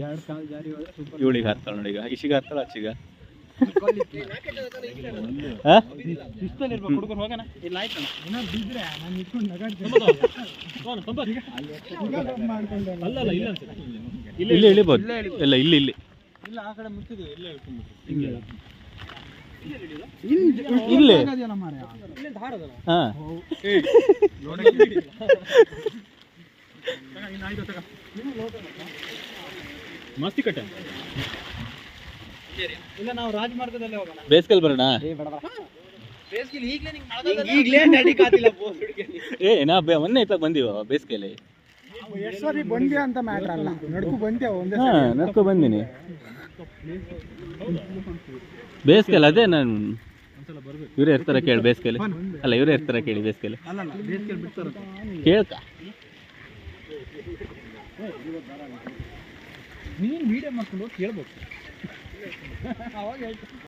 ಎರಡು ಕಾಲು ಜಾರಿ ಹೋದ್ರೆ ಸೂಪರ್ ಇವಳಿಗೆ ಹತ್ತಾಳ ನೋಡಿ ಈಗ ಇಶಿಗೆ ಹತ್ತಾಳ ಅಚ್ಚಿಗ? ಇಲ್ಲ ಇಳಿಬೋದು. ಇಲ್ಲ ಇಲ್ಲಿ ಇಲ್ಲಿ. ಇಲ್ಲ ಆ ಕಡೆ ಇಲ್ಲೇ ಹಾ. ಮಸ್ತಿ ಕಟ್ಟೆ. ಇಲ್ಲ ನಾವು ರಾಜಮಾರ್ಗದಲ್ಲೇ ಹೋಗೋಣ. ಬೇಸ್ಗೆಲ್ ಬರೋಣ? ಈಗಲೇ ನಡಿಕಾತಿಲ್ಲ ಏ ನಾ ಬೆ- ಮೊನ್ನೆ ಇತ್ತ ಬಂದೀವ ಬೇಸಿಗೆಯಲ್ಲಿ ಎಷ್ಟು ಸರಿ ಬಂದ್ಯಾ ಅಂತ ಮ್ಯಾಟ್ರ್ ಅಲ್ಲ. ನಡ್ಕು ಬಂದ್ಯಾ ಒಂದೇ ಹಾ ನಡ್ಕೊ ಬಂದಿನಿ. ಬೇಸಿಗೆಲ್ಲ ಅದೇ ನಾನು ಇವರೇ ಇರ್ತಾರ ಕೇಳಿ ಬೇಸಿಗೆಯಲ್ಲಿ ಅಲ್ಲ ಇವರೇ ಇರ್ತಾರ ಕೇಳಿ ಬೇಸಿಗೆಯಲ್ಲಿ ಕೇಳ್ಕ. ನೀನು ವಿಡಿಯೋ ಮಾಡ್ಕೊಂಡು ಹೋಗಿ ಕೇಳ್ಬೇಕು. ಅವಾಗ ಹೇಳ್ತೀನಿ.